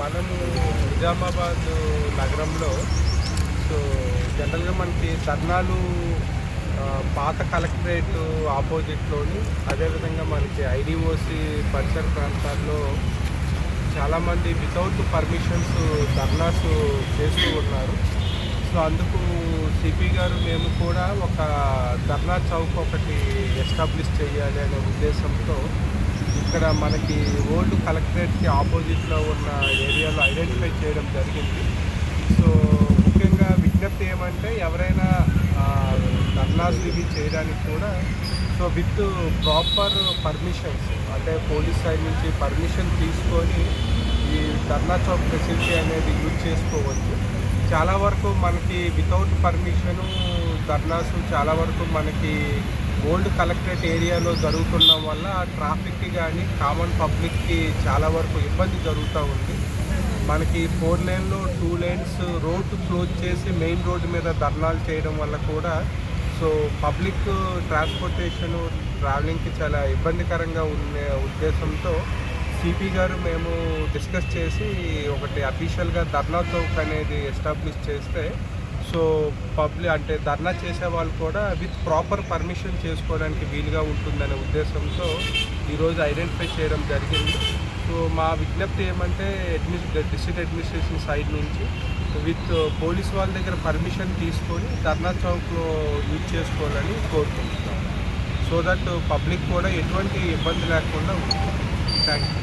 మనము నిజామాబాద్ నగరంలో సో జనరల్గా మనకి ధర్నాలు పాత కలెక్టరేట్ ఆపోజిట్లోని అదేవిధంగా మనకి ఐడిఓసి పరిసర ప్రాంతాల్లో చాలామంది వితౌట్ పర్మిషన్స్ ధర్నాస్ చేస్తూ ఉన్నారు. సో అందుకు సిపి గారు మేము కూడా ఒక ధర్నా చౌక్ ఒకటి ఎస్టాబ్లిష్ చేయాలి అనే ఉద్దేశంతో ఇక్కడ మనకి ఓల్డ్ కలెక్టరేట్కి ఆపోజిట్లో ఉన్న ఏరియాలో ఐడెంటిఫై చేయడం జరిగింది. సో ముఖ్యంగా విజ్ఞప్తి ఏమంటే ఎవరైనా ఆ, ధర్నాస్ ఇవి చేయడానికి కూడా సో విత్ ప్రాపర్ పర్మిషన్స్ అంటే పోలీస్ సైడ్ నుంచి పర్మిషన్ తీసుకొని ఈ ధర్నా చౌక్ ఫెసిలిటీ అనేది యూజ్ చేసుకోవచ్చు. చాలా వరకు మనకి వితౌట్ పర్మిషను ధర్నాసు చాలా వరకు మనకి ఓల్డ్ కలెక్టరేట్ ఏరియాలో జరుగుతుండడం వల్ల ట్రాఫిక్కి కానీ కామన్ పబ్లిక్కి చాలా వరకు ఇబ్బంది జరుగుతూ ఉంది. మనకి ఫోర్ లేన్లో టూ లేన్స్ రోడ్డు క్లోజ్ చేసి మెయిన్ రోడ్డు మీద ధర్నాలు చేయడం వల్ల కూడా సో పబ్లిక్ ట్రాన్స్పోర్టేషన్ ట్రావెలింగ్కి చాలా ఇబ్బందికరంగా ఉండే ఉద్దేశంతో సిపి గారు మేము డిస్కస్ చేసి ఒకటి అఫీషియల్గా ధర్నా చౌక్ అనేది ఎస్టాబ్లిష్ చేస్తే సో పబ్లిక్ అంటే ధర్నా చేసే వాళ్ళు కూడా విత్ ప్రాపర్ పర్మిషన్ చేసుకోవడానికి వీలుగా ఉంటుందనే ఉద్దేశంతో ఈరోజు ఐడెంటిఫై చేయడం జరిగింది. సో మా విజ్ఞప్తి ఏమంటే అడ్మిస్ డిస్ట్రిక్ట్ అడ్మినిస్ట్రేషన్ సైడ్ నుంచి విత్ పోలీస్ వాళ్ళ దగ్గర పర్మిషన్ తీసుకొని ధర్నా చౌక్లో యూజ్ చేసుకోవాలని కోరుకుంటున్నాం. సో దట్ పబ్లిక్ కూడా ఎటువంటి ఇబ్బంది లేకుండా ఉంటుంది. Thank you